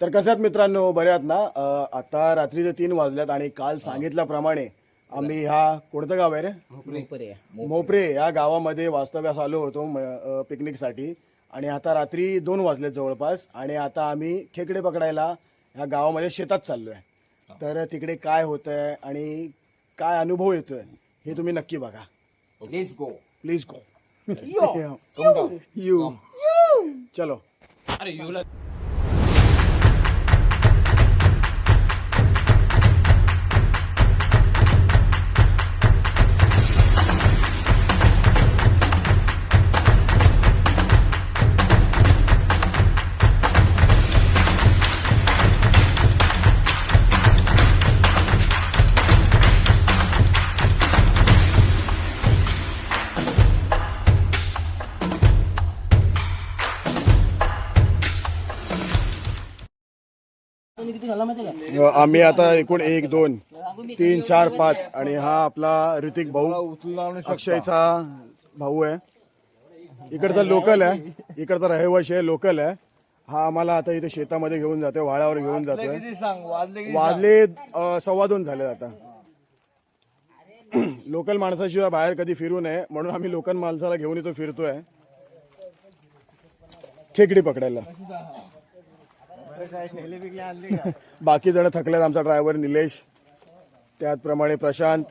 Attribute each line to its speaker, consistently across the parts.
Speaker 1: तर कशात मित्रांनो आहात ना? आता रात्रीचे तीन वाजल्यात आणि काल सांगितल्याप्रमाणे आम्ही ह्या कोणतं गाव आहे रे? मोपरे. या गावामध्ये वास्तव्यास आलो होतो पिकनिकसाठी. आणि आता रात्री दोन वाजले जवळपास आणि आता आम्ही खेकडे पकडायला ह्या गावामध्ये शेतात चाललो आहे तर तिकडे काय होतं आहे आणि काय अनुभव येतोय हे तुम्ही नक्की बघा.
Speaker 2: Let's go
Speaker 1: please go you चलो
Speaker 2: अरे
Speaker 1: आम्ही आता एकूण एक दोन तीन चार पाच आणि हा आपला ऋतिक भाऊ अक्षयचा भाऊ आहे. इकडचा लोकल आहे. इकडचा रहिवाशी आहे लोकल आहे. हा आम्हाला आता इथे शेतामध्ये घेऊन जातोय वाळावर घेऊन जातोय.
Speaker 2: वाजले
Speaker 1: सव्वा दोन झाले आता. लोकल माणसाशिवाय बाहेर कधी फिरू नये म्हणून आम्ही लोकल माणसाला घेऊन येतो फिरतोय. खेकडी पकडायला. बाकी जण थकलेत आमचा ड्रायव्हर निलेश. त्याचप्रमाणे प्रशांत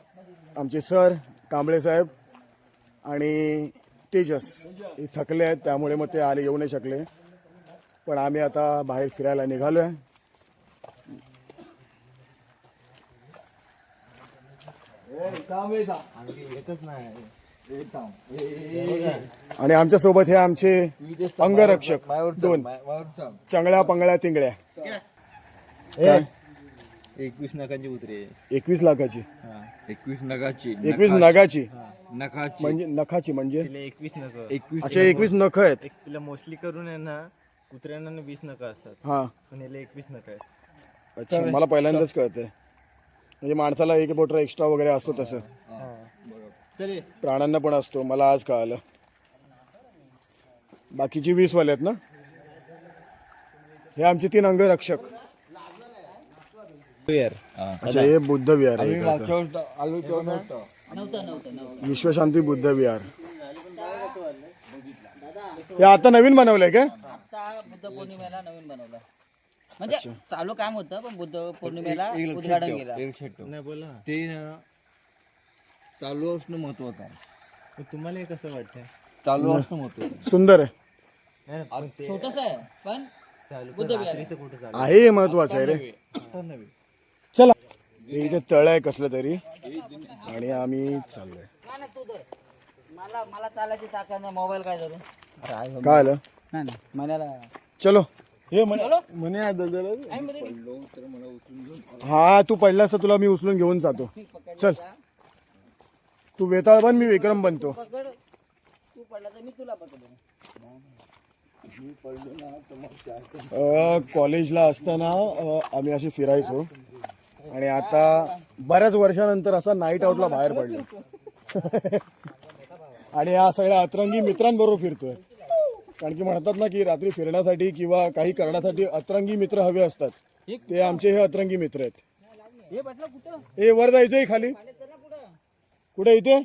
Speaker 1: आमचे सर कांबळे साहेब आणि तेजस. हे थकले आहेत त्यामुळे मग ते आले येऊ नाही शकले. पण आम्ही आता बाहेर फिरायला निघालो आहे आणि आमच्यासोबत हे आमचे अंगरक्षक. दोन. चंगळ्या पंगळ्या तिंगळ्या?
Speaker 3: एकवीस नकांची उतरे
Speaker 1: एकवीस लाखाची.
Speaker 2: एकवीस नगाची.
Speaker 1: एकवीस नगाची.
Speaker 2: नखाची.
Speaker 1: म्हणजे नखाची म्हणजे?
Speaker 3: एकवीस नक
Speaker 2: एकवीस
Speaker 1: अच्छा एकवीस नख आहेत.
Speaker 3: एक तिला मोस्टली करून आहे ना कुत्र्यांना वीस नका असतात.
Speaker 1: हा.
Speaker 3: पण याला एकवीस नका आहेत.
Speaker 1: अच्छा मला पहिल्यांदाच कळतंय. म्हणजे माणसाला एक बोटर एक्स्ट्रा वगैरे असतो तसं. प्राण्यांना पण असतो मला आज कळालं. बाकीची वीस वाले आहेत ना? हे आमचे तीन अंगरक्षक. अच्छा हे बुद्ध विहार आहे इकडचं. विश्वशांती बुद्ध विहार. हे आता नवीन बनवलंय का
Speaker 4: आता बुद्ध पौर्णिमेला नवीन बनवलं. म्हणजे चालू काम होतं पण बुद्ध पौर्णिमेला उद्घाटन केलं.
Speaker 2: एक छेटो
Speaker 3: नाही बोला. ना.
Speaker 2: ते ना चालू असणं महत्वाचं आहे.
Speaker 3: तुम्हाला हे कसं वाटतंय?
Speaker 2: चालू असणं महत्वाचं
Speaker 1: सुंदर आहे.
Speaker 3: नाही ना, पण ते
Speaker 4: छोटस आहे पण
Speaker 3: चालू
Speaker 4: बुद्ध
Speaker 3: पण
Speaker 4: विहार
Speaker 3: रात्रीचं कुठं चालू?
Speaker 1: आहे हे महत्वाचं आहे रे.
Speaker 3: आता नव्हे
Speaker 1: चला. हे इथे तळ आहे कसलं तरी. आणि आम्ही चाललोय.
Speaker 4: नाही, नाही, तू धर. मला मला चालायची ताकद नाही. मोबाईल काय धरू
Speaker 1: काय आलं?
Speaker 4: नाही
Speaker 1: चलो. हे म्हणे हा. हा तू पडलास तर तुला मी उचलून घेऊन जातो. चल. तू वेताळ बन मी विक्रम बनतो.
Speaker 4: पकड. तू पडला तर मी तुला पकडतो
Speaker 1: अ, कॉलेजला असताना अ, आम्ही असे फिरायचो. आणि आता बऱ्याच वर्षानंतर असा नाईट आउटला बाहेर पडलो. आणि या सगळ्या अतरंगी मित्रांबरोबर फिरतोय. कारण की म्हणतात ना की रात्री फिरण्यासाठी किंवा काही करण्यासाठी अतरंगी मित्र हवे असतात. ते आमचे हे अतरंगी मित्र आहेत. हे वर जायचंय खाली. कुठे इथे?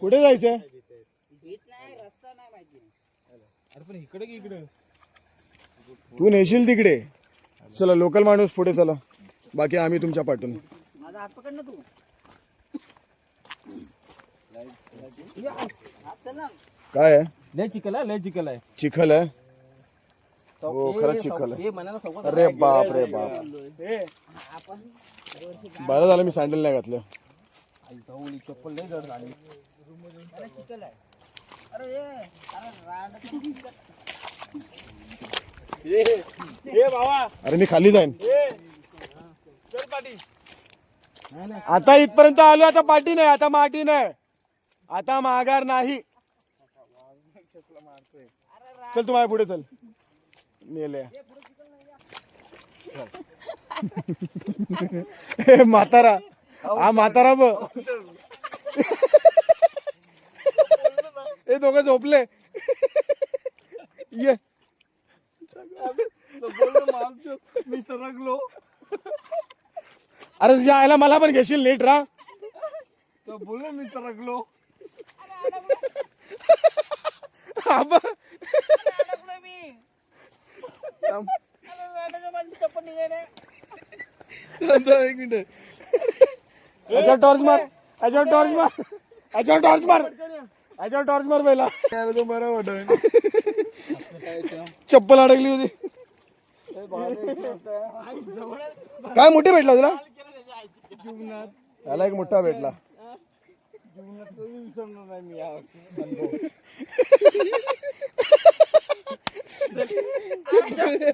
Speaker 1: कुठे जायचंय तू नेशील तिकडे. चला लोकल माणूस पुढे चला. बाकी आम्ही तुमच्या पाठून.
Speaker 4: माझा हात पकड ना तू
Speaker 1: काय आहे?
Speaker 2: लय चिकल आहे लय चिकल आहे.
Speaker 1: चिखल आहे? हो खरंच चिखल आहे. अरे बाप रे बाप. बरं झालं मी सँडल नाही घातलं.
Speaker 2: चप्पल लय जड झाली.
Speaker 4: चिकल आहे. अरे ये अरे रांड.
Speaker 1: अरे मी खाली जाईन. आता इथपर्यंत आलो आता पाठी नाही आता माटी नाही. आता माघार नाही. चल तू माझ्या पुढे चल. मेले म्हातारा. हा म्हातारा ब हे दोघं झोपले ये
Speaker 2: मी सरकलो
Speaker 1: अरे तुझ्या मला पण घेशील नीट रा
Speaker 2: तर बोललो मी सरकलो
Speaker 1: आबा.
Speaker 4: अडकलोय मी
Speaker 1: थांब.
Speaker 4: अरे मॅडम, माझी चप्पल निघाली.
Speaker 2: थांब, थांब, एक मिनिट
Speaker 1: याच्यावर टॉर्च मार. याच्यावर टॉर्च मार. याच्यावर टॉर्च मार. याच्यावर टॉर्च मार पहिला.
Speaker 2: बरं वाटत
Speaker 1: चप्पल अडकली होती. काय मोठे भेटला तुला? याला एक मोठा भेटला
Speaker 2: विसरणार नाही मी या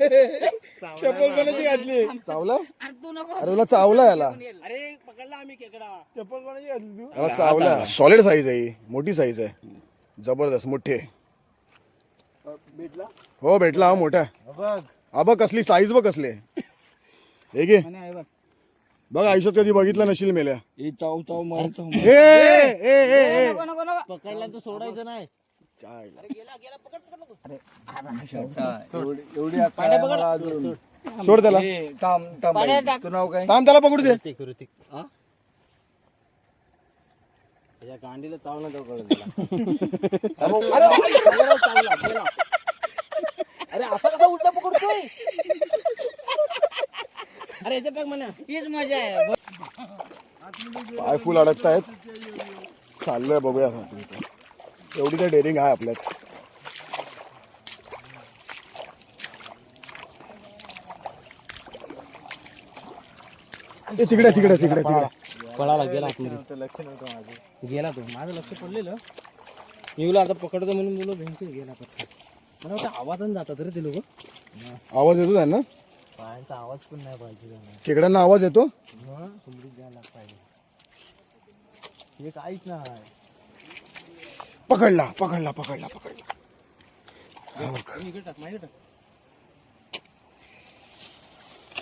Speaker 1: चप्पल कोणाची घातली? चावला?
Speaker 4: अरे तू नको.
Speaker 1: अरे तुला चावला याला.
Speaker 4: अरे पकडला आम्ही खेकडा.
Speaker 2: चप्पल कोणाची घातली तू?
Speaker 1: याला चावला. सॉलिड साईज आहे ही. मोठी साईज आहे. जबरदस्त मोठी. आहे.
Speaker 2: भेटला?
Speaker 1: हो भेटला हा मोठा.
Speaker 2: बघ.
Speaker 1: हा बघ कसली साईज बघ कसली. हे घे. बघ. आयुष्यात कधी बघितलं नशील मेल्या.
Speaker 2: हे चाव चाव मारतो
Speaker 1: ए, ए, ए, ए, ए.
Speaker 4: नको नको नको.
Speaker 3: पकडला तर सोडायचं नाही.
Speaker 1: सोड त्याला.
Speaker 2: तुझं नाव काय
Speaker 1: थांब त्याला पकडू दे
Speaker 3: ऋतिक ऋतिक त्याच्या गांडीला कळत
Speaker 4: अरे असा कसा उलटा पकडतोय अरे याच्यात टाक म्हणा हीच मजा आहे
Speaker 1: पाय फुल अडकतायत चाललोय बघूया. एवढी तर डेअरिंग आहे आपल्यात. ए, तिकडे तिकडे तिकडे तिकडे.
Speaker 3: पळाला गेला आतमध्ये. लक्ष नव्हतं माझं गेला तो. माझं लक्ष पडलेलं. मी बोला आता पकडतो म्हणून बोलो भेंके गेला पटकन मला वाटतं आवाजच जातात रे ते लोक.
Speaker 1: आवाज येतो त्यांना?
Speaker 3: पायांचा आवाज पण नाही पाहिजे
Speaker 1: खेकड्यांना आवाज येतो?
Speaker 3: मग द्यायला पाहिजे हे काहीच नाही
Speaker 1: पकडला पकडला पकडला पकडला.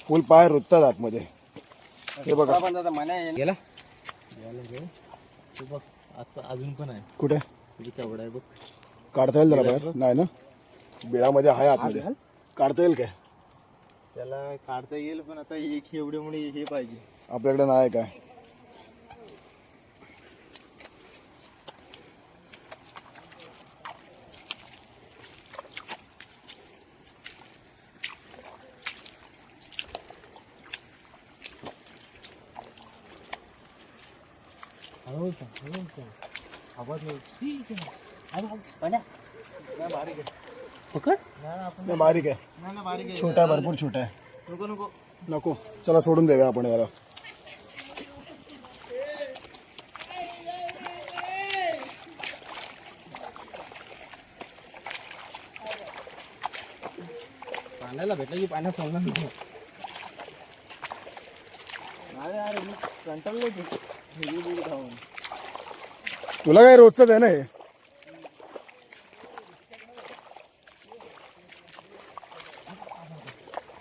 Speaker 1: फुल पाय रुततात आतमध्ये. हे बघा.
Speaker 3: गेला? बघ आता अजून पण आहे
Speaker 1: कुठे
Speaker 3: केवढा आहे बघ.
Speaker 1: काढता येईल त्याला बाहेर? नाही ना? बिळामध्ये आहे आतमध्ये. काढता येईल काय?
Speaker 3: त्याला काढता येईल पण आता एक एवढे हे पाहिजे.
Speaker 1: आपल्याकडे नाही काय?
Speaker 3: हळू का हळू का आवाज़ पकड
Speaker 1: नाही, बारीक
Speaker 3: बारीक
Speaker 1: छोटा आहे भरपूर छोटा आहे
Speaker 3: नको
Speaker 1: चला सोडून देऊया आपण याला।
Speaker 3: पाण्याला भेटलं की पाण्यात सोडणार नाही. अरे अरे कंटाळलो
Speaker 1: तुला काय रोजच आहे ना हे?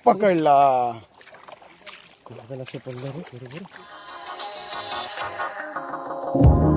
Speaker 1: पकडला.
Speaker 3: बरोबर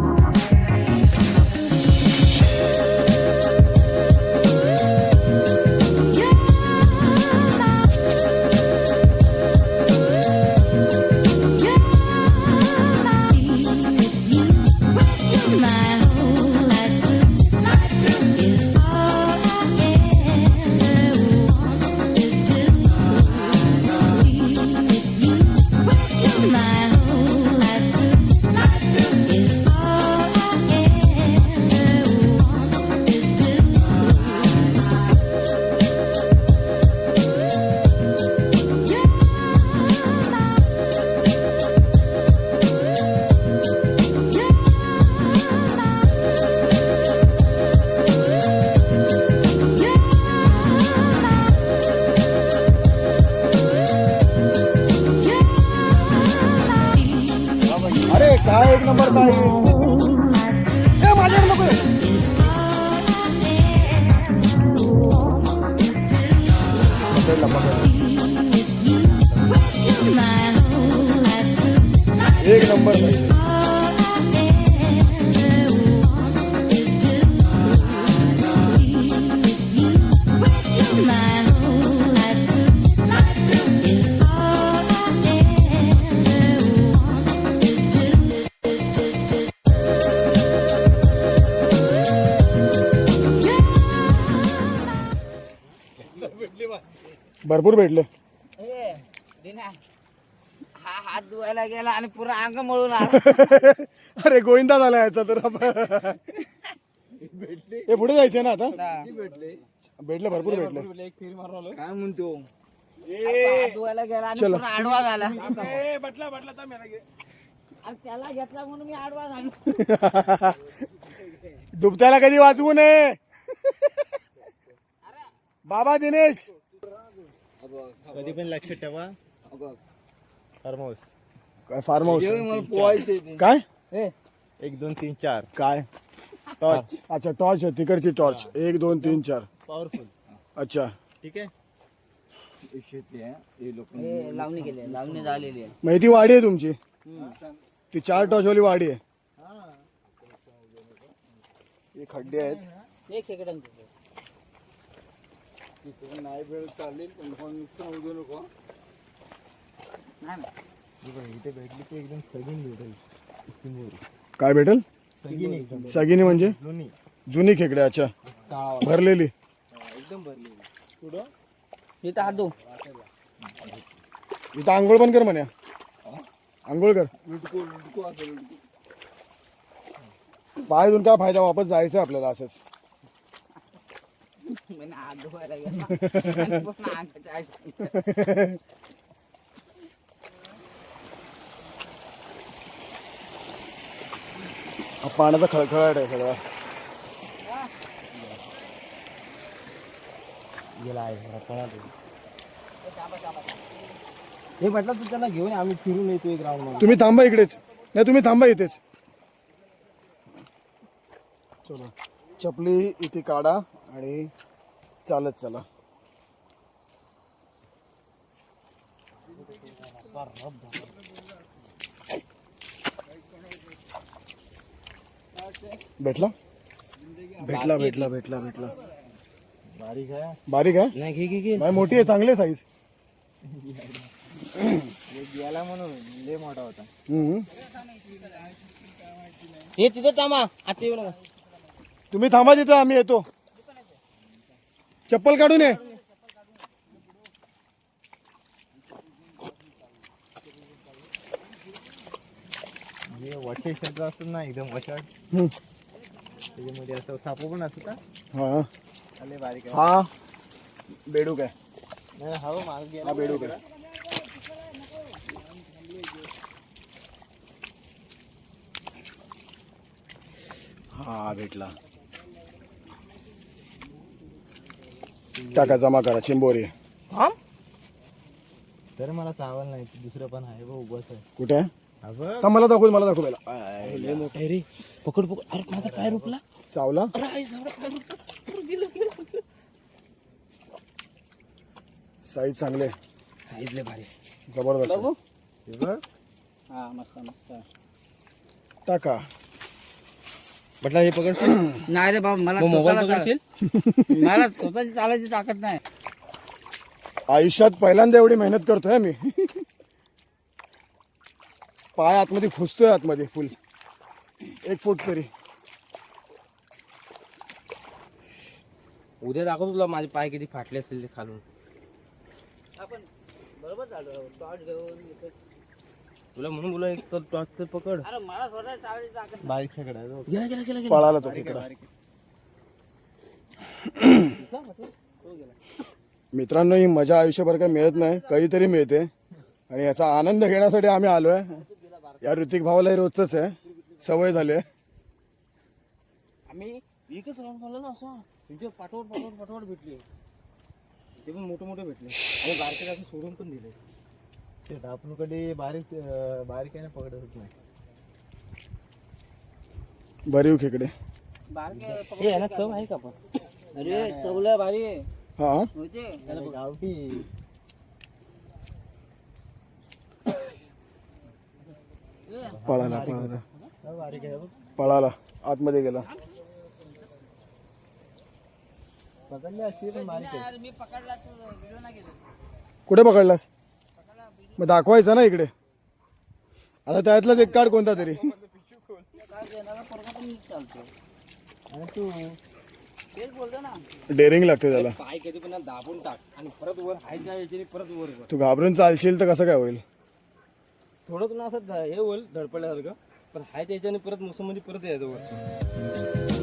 Speaker 1: भरपूर भेटले.
Speaker 4: ए, दिना. हा हात धुवायला गेला आणि पुरा अंग मळून आला.
Speaker 1: अरे गोविंदा झाला याचा तर. आपण. हे पुढे जायचे ना आता? भेटले भरपूर भेटले.
Speaker 2: काय म्हणतो?
Speaker 4: धुवायला गेला आणि पुरा आडवा झाला. आणि त्याला घेतला म्हणून मी आडवा झालो.
Speaker 1: डुबत्याला कधी वाचवू नये? बाबा दिनेश!
Speaker 3: कधी पण लक्ष ठेवा. फार्म हाऊस
Speaker 1: काय फार्म हाऊस काय?
Speaker 3: एक दोन तीन चार.
Speaker 1: काय? टॉर्च अच्छा टॉर्च आहे तिकडची टॉर्च एक दोन तीन चार.
Speaker 3: पॉवरफुल
Speaker 1: अच्छा.
Speaker 3: ठीक आहे?
Speaker 2: लोक
Speaker 4: लावणी केली लावणी झालेली आहे.
Speaker 1: वाडी तुमची? ती चार टॉर्चवाली वाडी आहे. हे. खड्डे आहेत.
Speaker 4: खेकड्यांचं
Speaker 2: नाही वेळ चालेल पण फोन नुकसान होऊ देऊ नको.
Speaker 4: नाही. ना.
Speaker 3: इथे भेटली की एकदम सगीन भेटेल
Speaker 1: काय भेटेल?
Speaker 3: सगीन एकदम
Speaker 1: सगिनी म्हणजे? जुनी. खेकडे अच्छा. भरलेली.
Speaker 3: एकदम भरली पुढं
Speaker 4: इथं हात धुव.
Speaker 1: इथं आंघोळ पण कर म्हणे. आंघोळ कर. पाय धुवून काय फायदा? वापस जायचं आपल्याला असंच
Speaker 4: म्हणे हात धुवायला गेला आणि पुन्हा अंगाच्या आत.
Speaker 1: हा पाण्याचा खळखळाट आहे सगळा
Speaker 3: गेला. हे म्हटलं तू त्याला घेऊन आम्ही फिरून येतो एक राऊंडमध्ये
Speaker 1: तुम्ही थांबा इकडेच नाही तुम्ही थांबा इथेच चला चपली इथे काढा आणि चालत चला. भेटला? भेटला भेटला भेटला भेटला.
Speaker 3: बारीक आहे.
Speaker 1: बारीक आहे?
Speaker 3: नाही घे घे घे.
Speaker 1: नाही मोठी आहे चांगली साईज
Speaker 3: गेला म्हणून लय मोठा होता.
Speaker 4: हे तिथं थांबा. आता येऊ नका.
Speaker 1: तुम्ही थांबा तिथं आम्ही येतो. चप्पल काढून ये
Speaker 3: हे क्षेत्र ना एकदम वशाट
Speaker 1: हम्म.
Speaker 3: त्याच्यामध्ये असं सापू पण असतात
Speaker 1: हा.
Speaker 3: लय बारीक आहे.
Speaker 1: हा. बेडूक आहे.
Speaker 3: नाही हवं माग गेला.
Speaker 1: हा बेडूक आहे. हा भेटला. टाका जमा करा चिंबोरी.
Speaker 3: तर मला चावल नाही दुसरं पण आहे बघ उभंच आहे.
Speaker 1: कुठे? मला दाखव मला दाखव पहिला.
Speaker 3: लय मोठा. आहे रे पकड पकड. अरे माझा पाय रुपला.
Speaker 1: चावला. साईज चांगले
Speaker 3: साईज लय भारी.
Speaker 1: जबरदस्त
Speaker 4: बघू
Speaker 3: हे बघ.
Speaker 4: हा मस्त मस्त.
Speaker 1: टाका.
Speaker 3: म्हटलं हे पकड.
Speaker 4: नाही रे बाबा मला
Speaker 3: मग मोबाईल
Speaker 4: स्वतःला
Speaker 3: पकडशील?
Speaker 4: चाल- मला स्वतःची चालायची ताकद नाही.
Speaker 1: आयुष्यात पहिल्यांदा एवढी मेहनत करतोय मी पाय आतमध्ये खुसतोय आतमध्ये फुल. एक फूट तरी.
Speaker 3: उद्या दाखवतो तुला माझे पाय किती फाटले असतील ते खालून.
Speaker 4: आपण बरोबर झालो. घेऊन इथे.
Speaker 3: तुला म्हणून बोला एक तर टॉर्च तर पकड. बारीक सगळं आहे बघ. गेला गेला गेला गेला.
Speaker 1: पळाला तो तिकडं. मित्रांनो ही मजा आयुष्यभर काही मिळत नाही कधीतरी मिळते. आणि याचा आनंद घेण्यासाठी आम्ही आलोय. या ऋतिक भावाला रोजच आहे. सवय झाली आहे.
Speaker 3: आम्ही एकच राऊंड मारला ना असं. तुमचे पाठवड पाठवड पाठवड भेटले. ते पण मोठे मोठे भेटले. आणि बारके सोडून पण दिले. ते आपण कधी बारीक अं, बारीक आहे ना पकडत होत नाही
Speaker 1: भरीव खेकडे
Speaker 3: हे याला चव आहे का पण?
Speaker 4: अरे चवलं भारी आहे.
Speaker 1: हा?
Speaker 4: होते.
Speaker 3: त्याला गावठी.
Speaker 1: पळाला पळाला.
Speaker 3: चव बारीक आहे बघ.
Speaker 1: पळाला आतमध्ये गेला.
Speaker 3: पकडले असते पण बारीक आहे.
Speaker 4: यार, मी पकडला तू व्हिडिओ
Speaker 1: कुठे पकडलास? मग दाखवायचं ना इकडे. आता त्यातलाच एक कार्ड कोणता तरी.
Speaker 4: काय देणारा पोरगा पण चालतो
Speaker 3: आणि तू
Speaker 4: तेच बोलतो ना
Speaker 1: डेअरिंग लागते त्याला.
Speaker 3: पाय कधी पण ना दाबून टाक आणि परत वर हायच्या याच्याने परत वर कर
Speaker 1: तू घाबरून चालशील तर कसं काय होईल?
Speaker 3: थोडं तुला असं ध- हे होईल धडपडल्यासारखं पण हायच्या याच्याने परत मोसममध्ये परत यायचं वर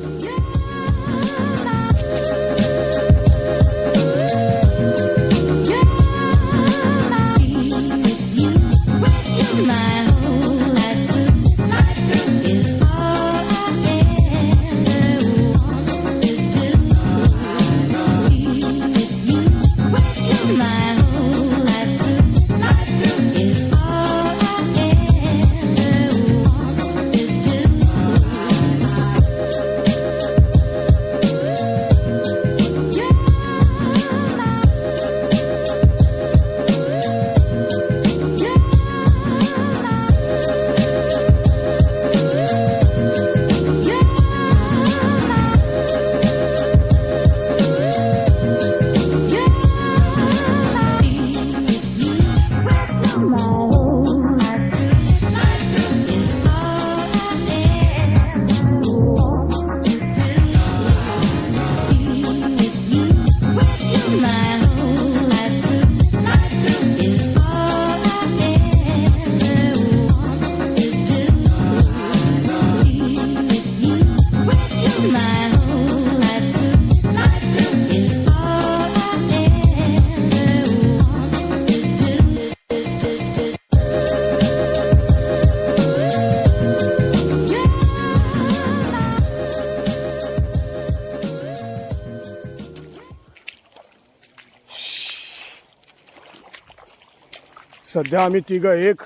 Speaker 1: सध्या आम्ही तिघं एक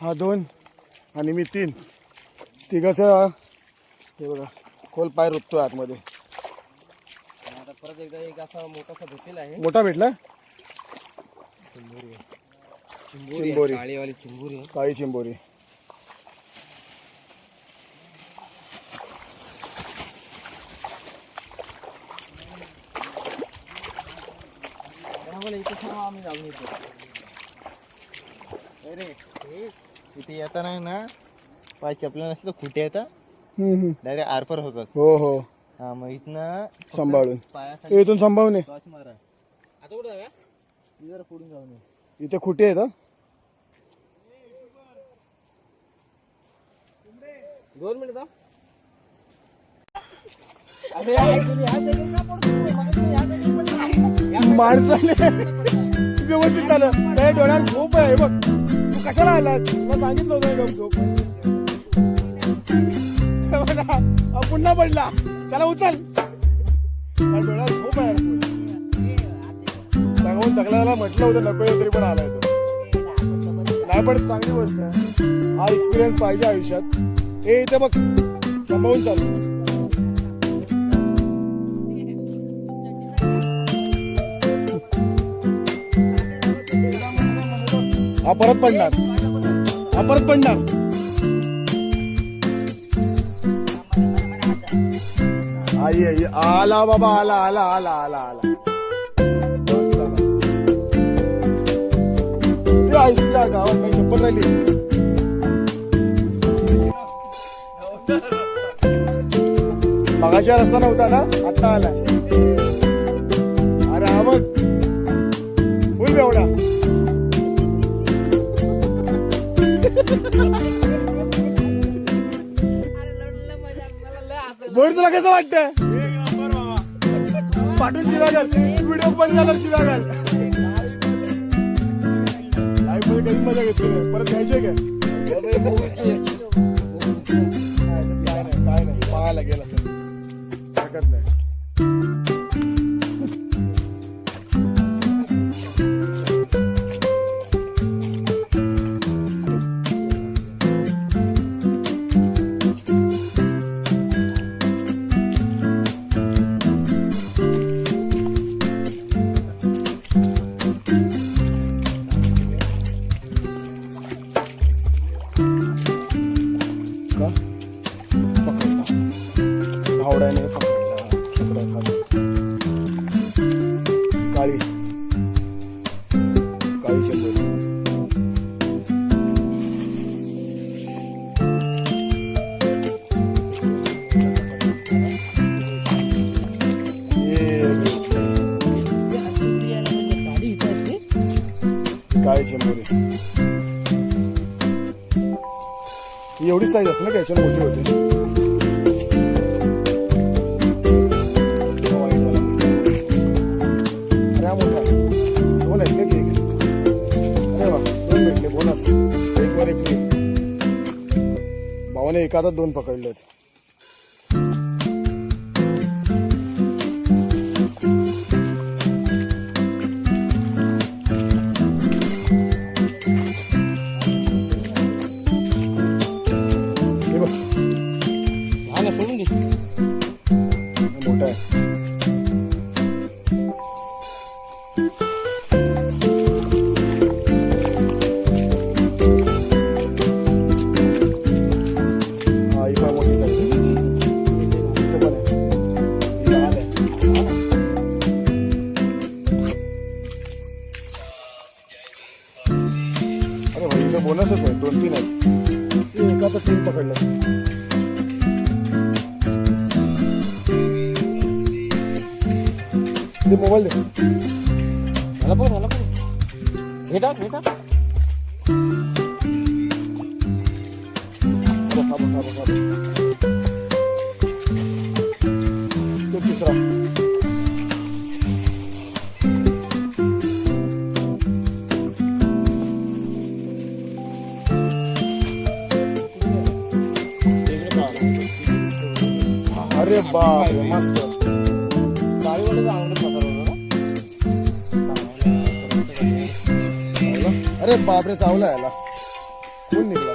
Speaker 1: हा दोन आणि मी तीन. तिघाचा हे बघा खोल पाय रुततोय आतमध्ये.
Speaker 3: आता परत एकदा एक असा मोठासा आहे.
Speaker 1: मोठा भेटला?
Speaker 3: चिंबोरी
Speaker 1: चिंबोरी.
Speaker 3: आहे, काळीवाली चिंबोरी आहे.
Speaker 1: काळी चिंबोरी.
Speaker 3: इथे आम्ही जाऊन येतो. अरे इथे येताना ना पाय चपल्या नसतं खुटे येतात. डायरेक्ट आरपर होतात
Speaker 1: हो हो
Speaker 3: हा मग इथनं
Speaker 1: सांभाळून
Speaker 3: पायाखाली
Speaker 1: इथून सांभाळून ये.
Speaker 3: टॉर्च मारा आता कुठं जाऊया जरा पुढून जाऊन ये.
Speaker 1: इथे खुटे आहेत हा.
Speaker 3: दोन मिनिट थांब. अरे यार, तुम्ही ह्या जागेवर का पडतो? मला तुम्ही ह्या जागेवर पडला. या
Speaker 1: माणसाने व्यवस्थित झालं त्या डोळ्यात झोप आहे बघ तू कशाला आलास तुला सांगितलं होतं गमतो पुन्हा पडला चला उचल त्या डोळ्यात खूप आहे सांगून तकल्याला म्हटलं होतं नको येऊ तरी पण आलाय तो नाही पण चांगली गोष्ट हा एक्सपिरियन्स पाहिजे आयुष्यात हे इथे बघ सांभाळून चालू हा परत पडणार. हा परत पडणार. आई आई आला बाबा आला आला आला आला आला. आईच्या गावात काही शपथ राहिली. मगाशी रस्ता नव्हता ना? आता आला अरे हा बघ. फुल एवढा. बोर तुला कसं वाटतं पाठवून शिवागाल व्हिडिओ बंद झाला शिवागाल लाईव्ह कधी मजा घेतली परत घ्यायची काय एवढी एवढीच साईज असते ना त्याच्यावर मोठी होते. दोन एक दोन वर एक भावाने एका हातात दोन होते बोनसच आहे दोन तीन आहेत ते एका तर तीन पकडले ते मोबाईल दे
Speaker 3: मला पण मला पण भेटा भेटा
Speaker 1: खाबो, खाबो, खाबो, अरे बापरे चावला याला. कोण निघला?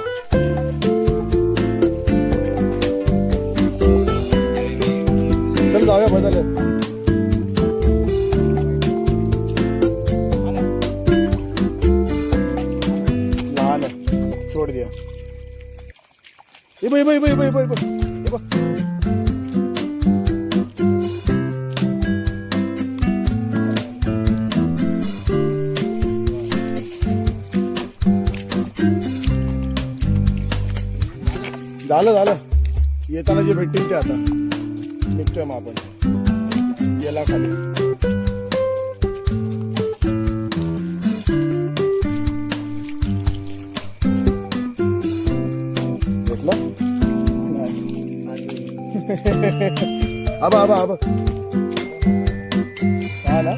Speaker 1: चल जाऊया बदल. लहान आहे. सोड दिया. ये बाई ये बघ, ये बाई. झालं झालं. येताना जे भेटतील ते आता. निघतोय मग आपण. गेला खाली. घेतलं आबा आबा आबा. काय ना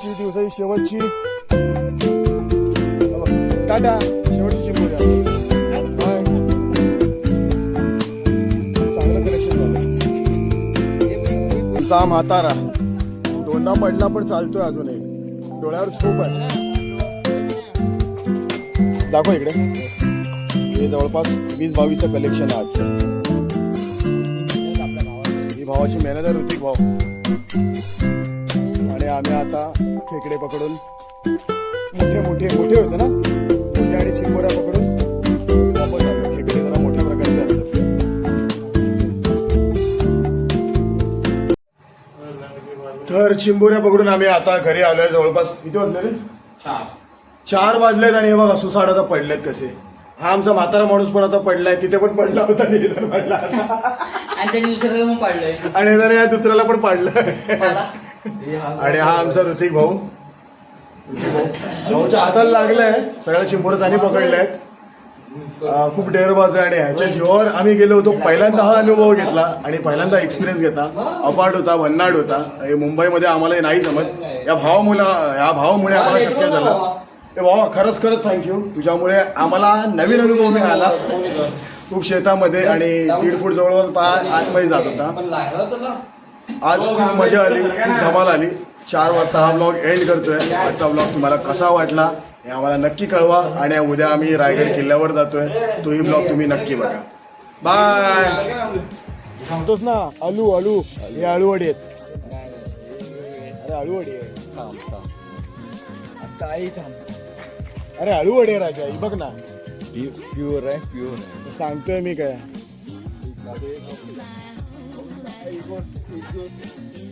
Speaker 1: आजची दिवसाची शेवटची. टाटा शेवटची चिंबोरी आहे. बाय. चांगलं कलेक्शन झालं. आमचा म्हातारा. दोंडा पडला पण चालतोय अजूनही डोळ्यावर झोप आहे. दाखव इकडे. हे जवळपास वीस बावीसचं कलेक्शन आहे आजचं. ही भावाची मेहनत आहे ऋतिक भाऊ. खेकडे पकडून. मोठे मोठे मोठे होते ना? मोठे आणि चिंबोऱ्या पकडून. वापस आलो खेकडे जरा मोठ्या प्रकारचे असतात तर चिंबोऱ्या पकडून आम्ही आता घरी आलोय जवळपास. किती वाजले रे? चार. वाजलेत आणि हे बघा सुसाड आता पडलेत कसे. हा आमचा म्हातारा माणूस पण आता पडलाय. तिथे पण पडला होता आणि इथं पडला.
Speaker 4: आणि त्या दुसऱ्याला मग पाडलंय.
Speaker 1: आणि दुसऱ्याला पण पाडलं आणि हा आमचा ऋतिक भाऊ. भाऊच्या हाताला लागलाय. सगळ्या चिंबोर त्यांनी पकडल्यात. खूप डेअरबाज आहे आणि ह्याच्या जीवावर आम्ही गेलो होतो. पहिल्यांदा हा अनुभव घेतला आणि पहिल्यांदा एक्सपिरियन्स घेता अफाट होता भन्नाट होता. हे मुंबईमध्ये आम्हाला हे नाही जमत. या भावामुळे या भावामुळे आम्हाला शक्य झालं. ते भावा खरंच खरंच थँक्यू तुझ्यामुळे आम्हाला नवीन अनुभव मिळाला. खूप शेतामध्ये आणि दीड फूट जवळ पाय आतमध्ये जात होता. आज खूप मजा आली खूप धमाल आली. चार वाजता हा ब्लॉग एंड करतोय. आजचा ब्लॉग तुम्हाला कसा वाटला हे आम्हाला नक्की कळवा आणि उद्या आम्ही रायगड किल्ल्यावर जातोय. तोही ब्लॉग तुम्ही नक्की बघा. बाय सांगतोस ना. आलू आलू. हे आळूवडी आहेत. अरे आळूवडी आहे.
Speaker 2: आता आई थांब.
Speaker 1: अरे आळूवडी आहे राजा. ही बघ ना.
Speaker 2: प्युअर आहे प्युअर
Speaker 1: सांगतोय मी काय. It's good. It's good.